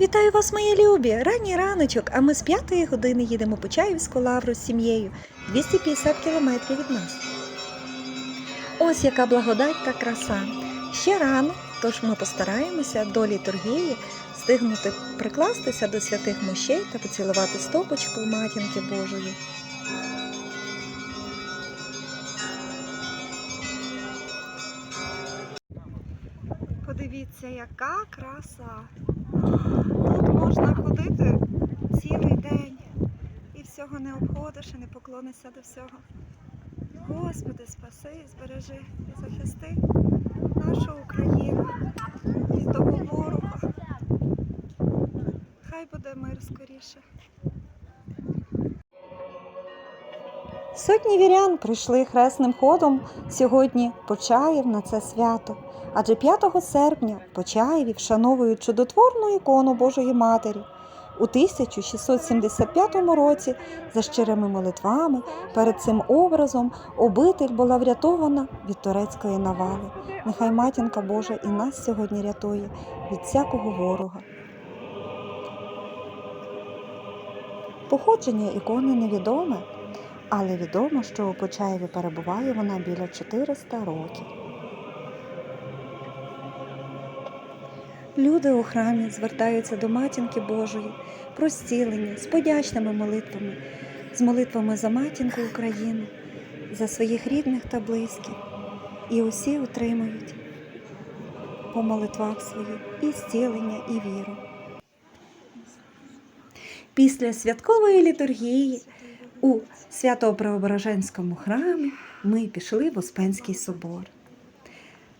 Вітаю вас, мої любі! Ранній раночок, а ми з п'ятої години їдемо по Чаївську лавру з сім'єю 250 кілометрів від нас. Ось яка благодать та краса. Ще рано, тож ми постараємося до літургії встигнути прикластися до святих мощей та поцілувати стопочку матінки Божої. Подивіться, яка краса! Тут можна ходити цілий день і всього не обходиш і не поклонишся до всього. Господи, спаси, збережи і захисти нашу Україну від того ворога. Хай буде мир скоріше. Сотні вірян прийшли хресним ходом сьогодні Почаїв на це свято. Адже 5 серпня в Почаєві вшановують чудотворну ікону Божої Матері. У 1675 році за щирими молитвами перед цим образом обитель була врятована від турецької навали. Нехай матінка Божа і нас сьогодні рятує від всякого ворога. Походження ікони невідоме, але відомо, що у Почаєві перебуває вона біля 400 років. Люди у храмі звертаються до матінки Божої про зцілення з подячними молитвами, з молитвами за матінку України, за своїх рідних та близьких. І усі отримують по молитвах своїх і зцілення, і віру. Після святкової літургії у Свято-Преображенському храмі ми пішли в Успенський собор,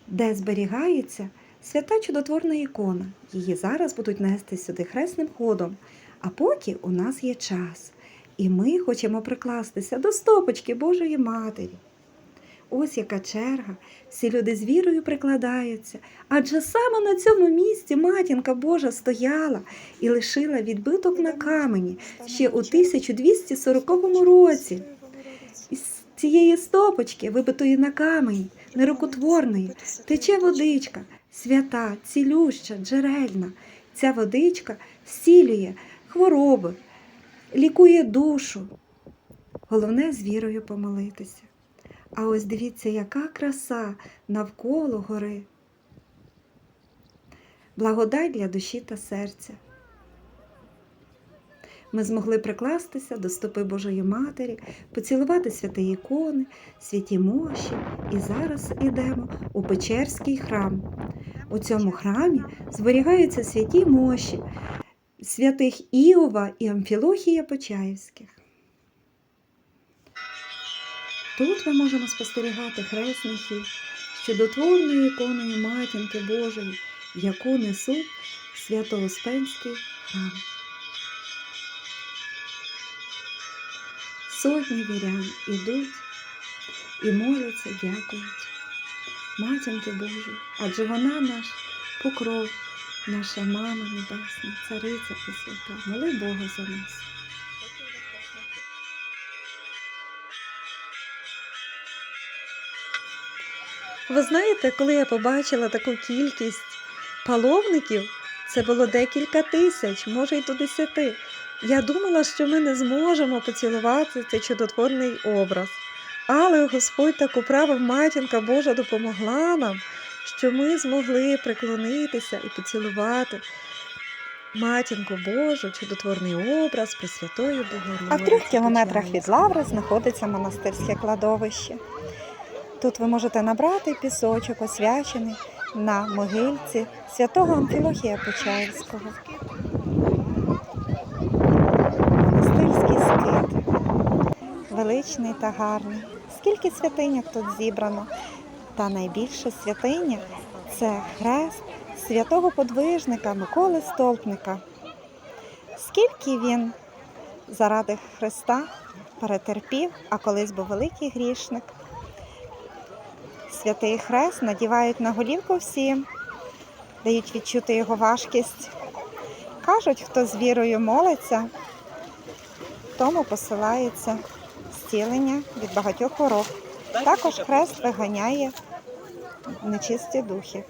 де зберігається свята чудотворна ікона. Її зараз будуть нести сюди хресним ходом. А поки у нас є час, і ми хочемо прикластися до стопочки Божої Матері. Ось яка черга, всі люди з вірою прикладаються, адже саме на цьому місці матінка Божа стояла і лишила відбиток на камені ще у 1240 році. Із цієї стопочки, вибитої на камені, нерукотворної, тече водичка, свята, цілюща, джерельна. Ця водичка зцілює хвороби, лікує душу. Головне з вірою помолитися. А ось дивіться, яка краса навколо гори. Благодать для душі та серця. Ми змогли прикластися до стопи Божої Матері, поцілувати святі ікони, святі мощі, і зараз ідемо у Печерський храм. У цьому храмі зберігаються святі мощі святих Іова і Амфілохія Почаївських. Тут ми можемо спостерігати хресників чудотворною іконою Матінки Божої, яку несуть Свято-Успенський храм. Сотні вірян ідуть і моляться, дякують. Матінки Божої, адже вона наш покров, наша мама небесна, цариця Пресвята. Моли Бога за нас. Ви знаєте, коли я побачила таку кількість паломників, це було декілька тисяч, може й до десяти. Я думала, що ми не зможемо поцілувати цей чудотворний образ. Але Господь так управив, матінка Божа допомогла нам, що ми змогли приклонитися і поцілувати матінку Божу, чудотворний образ Пресвятої Богородиці. А в трьох кілометрах від Лаври знаходиться монастирське кладовище. Тут ви можете набрати пісочок, освячений на могильці святого Амфілохія Почаївського. Монастирський скит. Величний та гарний. Скільки святиняк тут зібрано? Та найбільша святиня це хрест святого подвижника Миколи Столпника. Скільки він заради Христа перетерпів, а колись був великий грішник. Святий хрест надівають на голівку всім, дають відчути його важкість. Кажуть, хто з вірою молиться, тому посилається зцілення від багатьох хвороб. Також хрест виганяє нечисті духи.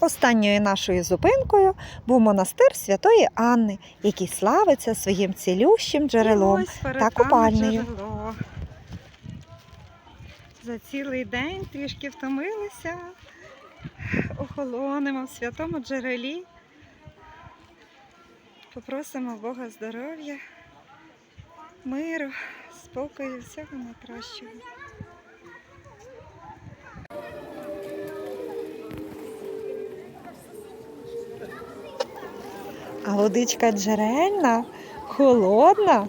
Останньою нашою зупинкою був монастир Святої Анни, який славиться своїм цілющим джерелом. Та купальнею. За цілий день трішки втомилися, охолонемо в святому джерелі. Попросимо Бога здоров'я, миру, спокою, всього найкращого. А водичка джерельна, холодна.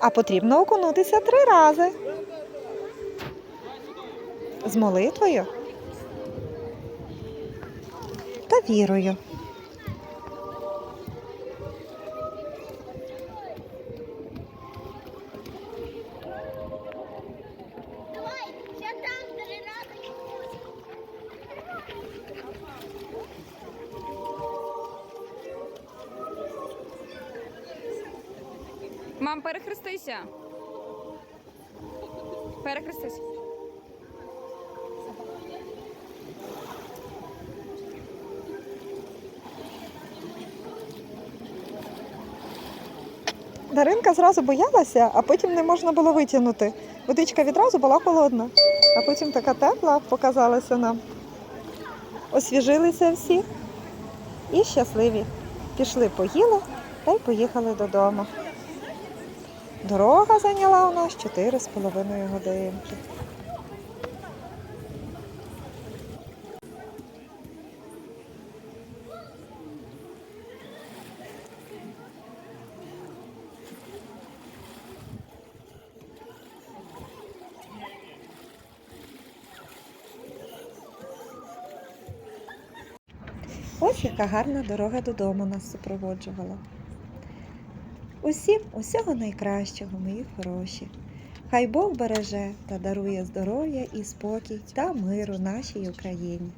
А потрібно окунутися три рази. З молитвою та вірою. Мам, перехрестися. Перехрестись. Даринка зразу боялася, а потім не можна було витягнути. Водичка відразу була холодна, а потім така тепла показалася нам. Освіжилися всі і щасливі. Пішли, поїли та й поїхали додому. Дорога зайняла у нас 4,5 годинки. Ось яка гарна дорога додому нас супроводжувала. Усім усього найкращого, мої хороші. Хай Бог береже та дарує здоров'я і спокій та миру нашій Україні.